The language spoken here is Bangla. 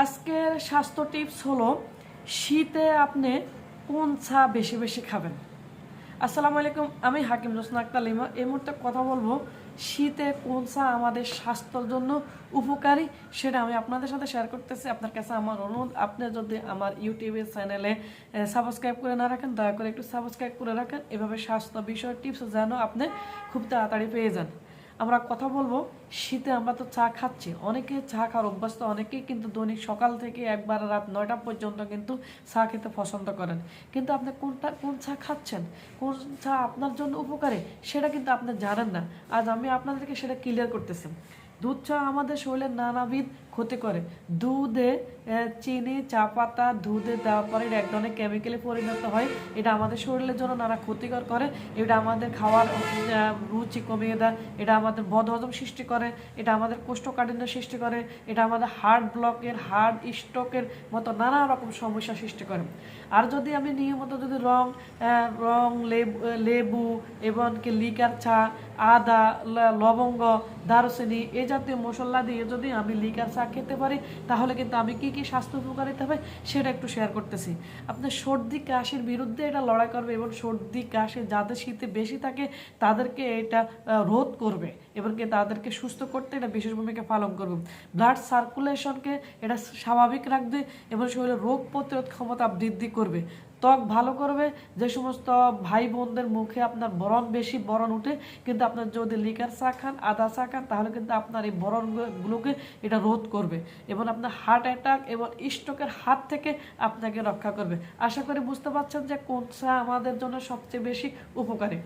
আজকের স্বাস্থ্য টিপস হলো, শীতে আপনি কোন চা বেশি বেশি খাবেন? আসসালামু আলাইকুম, আমি হাকিম রোসনা আক্তার লিমা এই মুহূর্তে কথা বলব, শীতে কোন চা আমাদের স্বাস্থ্যর জন্য উপকারী সেটা আমি আপনাদের সাথে শেয়ার করতেছি। আপনার কাছে আমার অনুরোধ, আপনি যদি আমার ইউটিউবের চ্যানেলে সাবস্ক্রাইব করে না রাখেন, দয়া করে একটু সাবস্ক্রাইব করে রাখেন। এভাবে স্বাস্থ্য বিষয়ক টিপস যেন আপনি খুব তাড়াতাড়ি পেয়ে যান। আমরা কথা বলব, শীতে আমরা তো চা খাচ্ছি। অনেকে চা খাওয়ার অভ্যস্ত অনেকেই কিন্তু দৈনিক সকাল থেকে একবার রাত নয়টা পর্যন্ত কিন্তু চা খেতে পছন্দ করেন। কিন্তু আপনি কোনটা, কোন চা খাচ্ছেন? কোন চা আপনার জন্য উপকারে? সেটা কিন্তু আপনি জানেন না। আজ আমি আপনাদেরকে সেটা ক্লিয়ার করতেছি। দুধ চা আমাদের শরীরের নানাবিধ ক্ষতি করে। দুধে চিনি, চা পাতা দুধে দেওয়ার পরে এটা এক ধরনের কেমিক্যালে পরিণত হয়। এটা আমাদের শরীরের জন্য নানা ক্ষতিকর করে। এটা আমাদের খাওয়ার রুচি কমিয়ে দেয়। এটা আমাদের বদহজম সৃষ্টি করে। এটা আমাদের কোষ্ঠকাঠিন্য সৃষ্টি করে। এটা আমাদের হার্ট ব্লকের হার্ট স্ট্রোকের মতো নানা রকম সমস্যা সৃষ্টি করে। আর যদি আমি নিয়মিত যদি রং রং, লেবু এবং কি লিকার চা, আদা লবঙ্গ, দারুচিনি এই জাতীয় মশলা দিয়ে যদি আমি লিকার চা খেতে পারি, তাহলে কিন্তু আমি কী কী স্বাস্থ্য উপকারিতা হবে সেটা একটু শেয়ার করতেছি। আপনার সর্দি, কাশির বিরুদ্ধে এটা লড়াই করবে এবং সর্দি, কাশি যাদের শীতে বেশি থাকে, তাদেরকে এটা রোধ করবে এবং কি তাদেরকে সুস্থ করতে এটা বিশেষ ভূমিকা পালন করবে। ব্লাড সার্কুলেশনকে এটা স্বাভাবিক রাখবে এবং শরীরের রোগ প্রতিরোধ ক্ষমতা বৃদ্ধি করবে। ত্বক ভালো করবে, যে সমস্ত ভাই বোনদের মুখে আপনার বরণ বেশি বরণ উঠে, কিন্তু আপনার যদি লিকার চা খান, আদা চা খান, তাহলে কিন্তু আপনার এই বরণগুলোকে এটা রোধ করবে এবং আপনার হার্ট অ্যাটাক এবং স্ট্রোকের হাত থেকে আপনাকে রক্ষা করবে। আশা করি বুঝতে পারছেন যে কোন চা আমাদের জন্য সবচেয়ে বেশি উপকারী।